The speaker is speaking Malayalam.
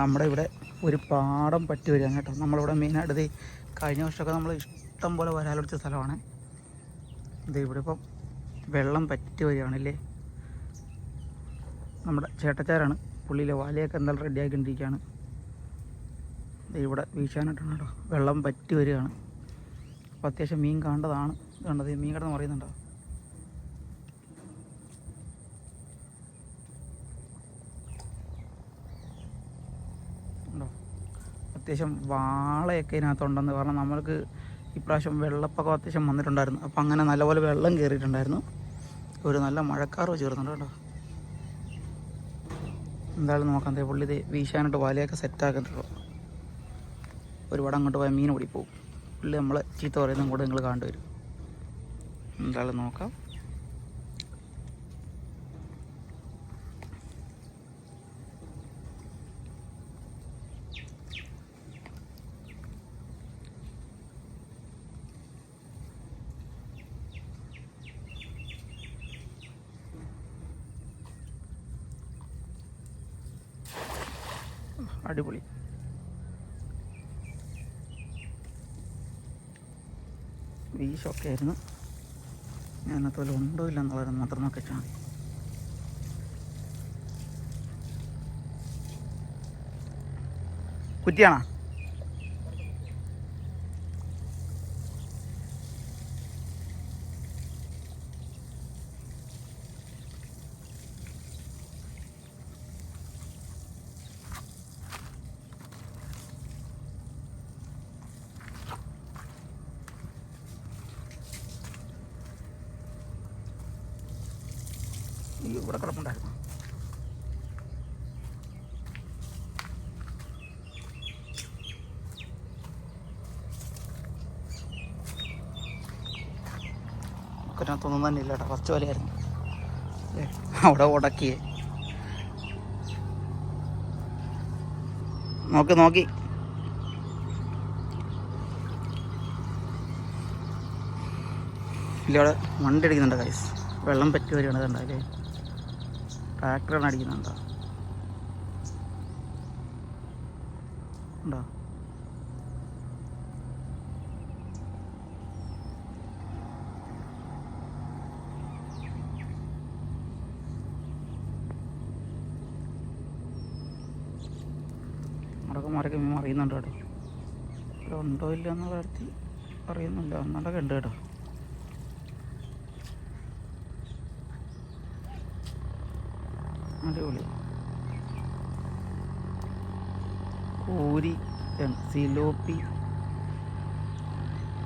നമ്മുടെ ഇവിടെ ഒരു പാടം പറ്റി വരികയാണ് കേട്ടോ. നമ്മളിവിടെ മെയിനായിട്ട് ഇത് കഴിഞ്ഞ വർഷമൊക്കെ നമ്മൾ ഇഷ്ടം പോലെ വരാലൊടിച്ച സ്ഥലമാണ്. ഇത് ഇവിടെ ഇപ്പം വെള്ളം പറ്റി വരികയാണല്ലേ നമ്മുടെ ചേട്ടച്ചാരാണ് പുള്ളിയിലെ വാലയൊക്കെ എന്തായാലും റെഡി ആക്കിക്കൊണ്ടിരിക്കുകയാണ് ദേ ഇവിടെ വീശാനായിട്ടാണ് കേട്ടോ. വെള്ളം പറ്റി വരികയാണ്. അപ്പോൾ അത്യാവശ്യം മീൻ കണ്ടതാണ്. കണ്ടത് മീൻ കിടന്ന് പറയുന്നുണ്ടോ ഉണ്ടോ അത്യാവശ്യം വാളയൊക്കെ ഇതിനകത്തുണ്ടെന്ന് കാരണം നമ്മൾക്ക് ഇപ്രാവശ്യം വെള്ളപ്പൊക്കം അത്യാവശ്യം വന്നിട്ടുണ്ടായിരുന്നു. അപ്പം അങ്ങനെ നല്ലപോലെ വെള്ളം കയറിയിട്ടുണ്ടായിരുന്നു ഒരു നല്ല മഴക്കാറ് ചേർന്നുണ്ട് കേട്ടോ. എന്തായാലും നോക്കാം. അതേ പുള്ളി ഇത് വീശാനായിട്ട് വലയൊക്കെ സെറ്റാക്കിയിട്ടുള്ളൂ ഒരുപാട് അങ്ങോട്ട് പോയാൽ മീൻ ഓടിപ്പോവും. പുള്ളി നമ്മളെ ചീത്ത പറയുന്നതും കൂടെ നിങ്ങൾ കണ്ടുവരും എന്തായാലും നോക്കാം. അടിപൊളി. ഷോക്കെ ആയിരുന്നു ഞാനകത്ത് പോലെ ഉണ്ടോ ഇല്ല എന്നുള്ളത് മാത്രം നോക്കിച്ചാൽ മതി കുറ്റിയാണോ? ഈ ഇവിടെ കിടപ്പുണ്ടായിരുന്നു. നമുക്കതിനകത്തൊന്നും തന്നെ ഇല്ല കേട്ടോ ഫസ്റ്റ് വലയായിരുന്നു അവിടെ ഉടക്കിയേ. നോക്കി നോക്കി. ഇല്ല അവിടെ വണ്ടി കൈസ് വെള്ളം പറ്റി വരികയാണ് കണ്ടല്ലേ ട്രാക്ടറാണ് അടിക്കുന്നുണ്ടോ ഉണ്ടോ? മുടക്കം മരൊക്കെ മീൻ അറിയുന്നുണ്ട് കേട്ടോ ഉണ്ടോ ഇല്ല എന്നുള്ള കാര്യത്തിൽ അറിയുന്നില്ല. ഒന്നുണ്ടൊക്കെ ഉണ്ട് കേട്ടോ. അടിപൊളി. കോരി സിലോപ്പി